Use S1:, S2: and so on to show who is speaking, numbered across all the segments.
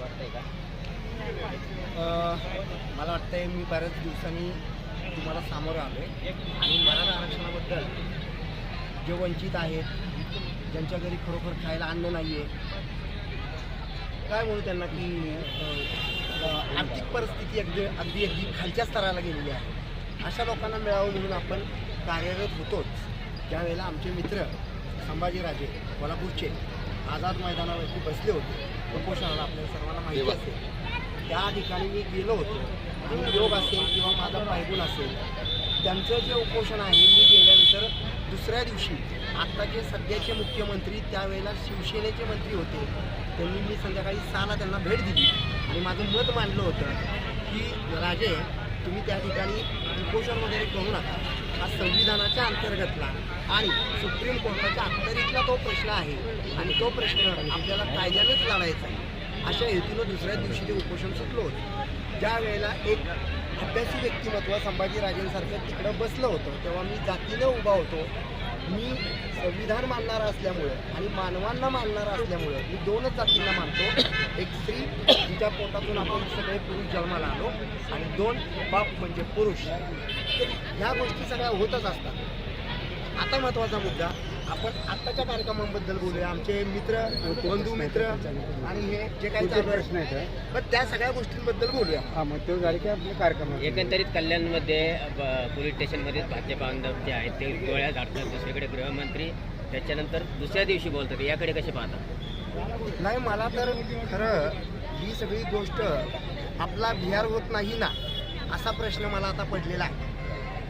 S1: असं वाटतंय का?
S2: मला वाटतंय मी बऱ्याच दिवसांनी तुम्हाला सामोरं आलो आहे आणि मराठा आरक्षणाबद्दल जे वंचित आहेत ज्यांच्या घरी खरोखर खायला अन्न नाही आहे काय म्हणू त्यांना की आर्थिक परिस्थिती अगदी अगदी अगदी खालच्या स्तराला गेलेली आहे. अशा लोकांना मिळावं म्हणून आपण कार्यरत होतोच. त्यावेळेला आमचे मित्र संभाजीराजे कोल्हापूरचे आझाद मैदानावरती बसले होते. उपोषणाला आपल्याला सर्वांना माहिती असेल. त्या ठिकाणी मी गेलो होतो. आणि योग असेल किंवा माझा पायगुण असेल त्यांचं जे उपोषण आहे मी गेल्यानंतर दुसऱ्या दिवशी आत्ताचे सध्याचे मुख्यमंत्री त्यावेळेला शिवसेनेचे मंत्री होते त्यांनी मी संध्याकाळी सहाला त्यांना भेट दिली. आणि माझं मत मांडलं होतं की राजे तुम्ही त्या ठिकाणी उपोषण वगैरे करू नका. हा संविधानाच्या अंतर्गतला आणि सुप्रीम कोर्टाच्या अखत्यारीतला तो प्रश्न आहे. आणि तो प्रश्न आपल्याला कायद्यानेच लढायचा आहे. अशा हेतूनं दुसऱ्या दिवशी ते उपोषण सुटलं होतं ज्या वेळेला एक अभ्यासी व्यक्तिमत्व संभाजीराजेंसारखं तिकडं बसलं होतं तेव्हा मी जातीनं उभा होतो. मी संविधान मानणारा असल्यामुळं आणि मानवांना मानणारा असल्यामुळं मी दोनच जातींना मानतो. एक स्त्री तिच्या पोटातून आपण सगळे पुरुष जन्माला आलो. आणि दोन बाप म्हणजे पुरुष. ह्या गोष्टी सगळ्या होतच असतात. आता महत्त्वाचा मुद्दा आपण आत्ताच्या कार्यक्रमांबद्दल बोलूया. आमचे मित्र बंधू मित्र आणि हे जे काही
S3: प्रश्न आहेत
S2: पण त्या सगळ्या गोष्टींबद्दल बोलूया.
S3: हा मग ते झाले की आपले कार्यक्रम.
S1: एकंदरीत कल्याणमध्ये ब- पोलीस स्टेशनमध्ये भाजप बांधव जे आहेत ते गोळ्या झाडतात दुसरीकडे गृहमंत्री. त्याच्यानंतर दुसऱ्या दिवशी बोलतात. याकडे कसे पाहता
S2: नाही मला तर खरं ही सगळी गोष्ट आपला बिहार होत नाही ना असा प्रश्न मला आता पडलेला आहे.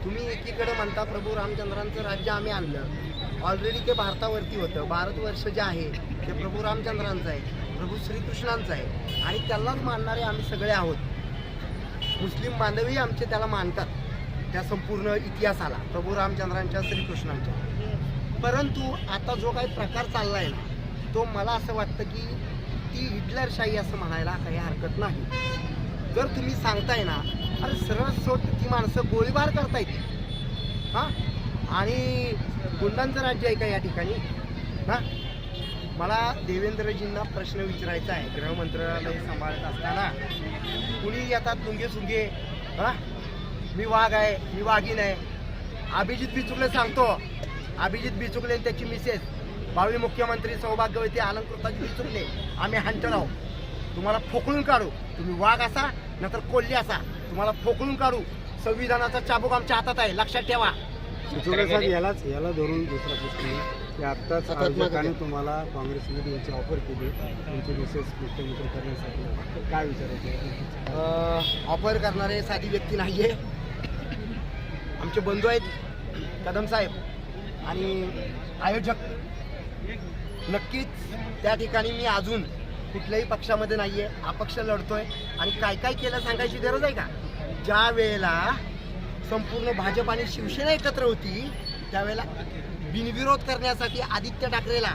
S2: तुम्ही एकीकडे म्हणता प्रभू रामचंद्रांचं राज्य आम्ही आणलं. ऑलरेडी ते भारतावरती होतं. भारतवर्ष जे आहे ते प्रभू रामचंद्रांचं आहे प्रभू श्रीकृष्णांचं आहे. आणि त्यालाच मानणारे आम्ही सगळे आहोत. मुस्लिम बांधवही आमचे त्याला मानतात. त्या संपूर्ण इतिहासाला प्रभू रामचंद्रांच्या श्रीकृष्णांच्या. परंतु आता जो काही प्रकार चालला आहे ना तो मला असं वाटतं की ती हिटलरशाही असं म्हणायला काही हरकत नाही. जर तुम्ही सांगताय ना अरे सरळ सोट ती माणसं गोळीबार करतायत. हां? आणि गुंडांचं राज्य आहे का या ठिकाणी? हां? मला देवेंद्रजींना प्रश्न विचारायचा आहे. गृहमंत्रालय सांभाळत असताना. कुणी येतात तुंगे सुंगे हां? मी वाघ आहे मी वाघीन आहे. अभिजित बिचुकले सांगतो. अभिजित बिचुकले त्याची मिसेस. भावी मुख्यमंत्री सौभाग्यवती अलंकृताजी बिचुकले. आम्ही हंटर आहोत. तुम्हाला फोकळून काढू. तुम्ही वाघ असा नंतर कोल्हे असा. तुम्हाला फोकळून काढू. संविधानाचा चाबूक आमच्या हातात आहे. लक्षात ठेवा.
S3: साहेब यालाच याला धरून दुसरा प्रश्न आहे की आत्ताच आयोजकांनी तुम्हाला काँग्रेसमध्ये याची ऑफर केली. तुमची मिसेस मुख्यमंत्री करण्यासाठी. काय विचारायचं
S2: ऑफर करणारे साधी व्यक्ती नाही आहे आमचे बंधू आहेत कदम साहेब आणि आयोजक. नक्कीच त्या ठिकाणी मी अजून कुठल्याही पक्षामध्ये नाही आहे अपक्ष लढतोय. आणि काय काय केलं सांगायची गरज आहे का? ज्या वेळेला संपूर्ण भाजप आणि शिवसेना एकत्र होती त्यावेळेला बिनविरोध करण्यासाठी आदित्य ठाकरेला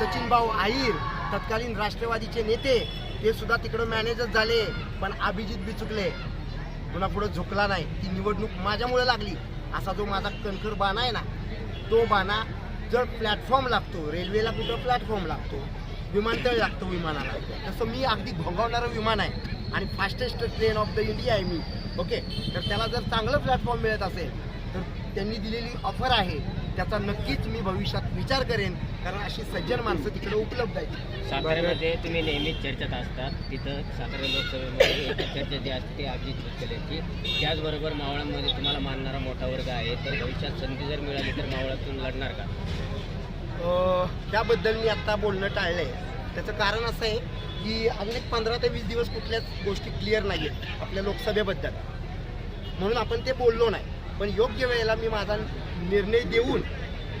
S2: सचिन भाऊ आहीर तत्कालीन राष्ट्रवादीचे नेते ते सुद्धा तिकडं मॅनेजच झाले पण अभिजित बिचुकले पुन्हा पुढे झुकला नाही. ती निवडणूक माझ्यामुळे लागली. असा जो माझा कणखर बाणा आहे ना तो बाणा जर प्लॅटफॉर्म लागतो रेल्वेला कुठं प्लॅटफॉर्म लागतो विमानतळ लागतो विमानाला. तसं मी अगदी घोंगावणारं विमान आहे. आणि fastest train of the India आहे मी. ओके तर त्याला जर चांगलं प्लॅटफॉर्म मिळत असेल तर त्यांनी दिलेली ऑफर आहे. त्याचा नक्कीच मी भविष्यात विचार करेन. कारण अशी सज्जन माणसं तिकडे उपलब्ध आहेत.
S1: साताऱ्यामध्ये तुम्ही नेहमीच चर्चेत असतात. तिथं सातारा लोकसभेमध्ये चर्चा जी असते ती अभिजित बुचकलेची त्याचबरोबर मावळांमध्ये तुम्हाला मानणारा मोठा वर्ग आहे. तर भविष्यात संधी जर मिळाली तर मावळातून लढणार का?
S2: त्याबद्दल मी आत्ता बोलणं टाळलं आहे त्याचं कारण असं आहे की अजून एक पंधरा ते वीस दिवस कुठल्याच गोष्टी क्लिअर नाही आहेत आपल्या लोकसभेबद्दल. म्हणून आपण ते बोललो नाही. पण योग्य वेळेला मी माझा निर्णय देऊन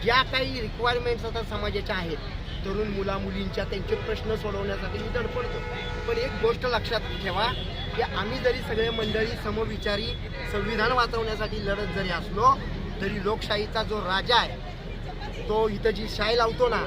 S2: ज्या काही रिक्वायरमेंट्स आता समाजाच्या आहेत तरुण मुला मुलींच्या त्यांचे प्रश्न सोडवण्यासाठी मी धडपडतो. पण एक गोष्ट लक्षात ठेवा की आम्ही जरी सगळे मंडळी समविचारी संविधान वाचवण्यासाठी लढत जरी असलो तरी लोकशाहीचा जो राजा आहे तो इथं जी शाई लावतो ना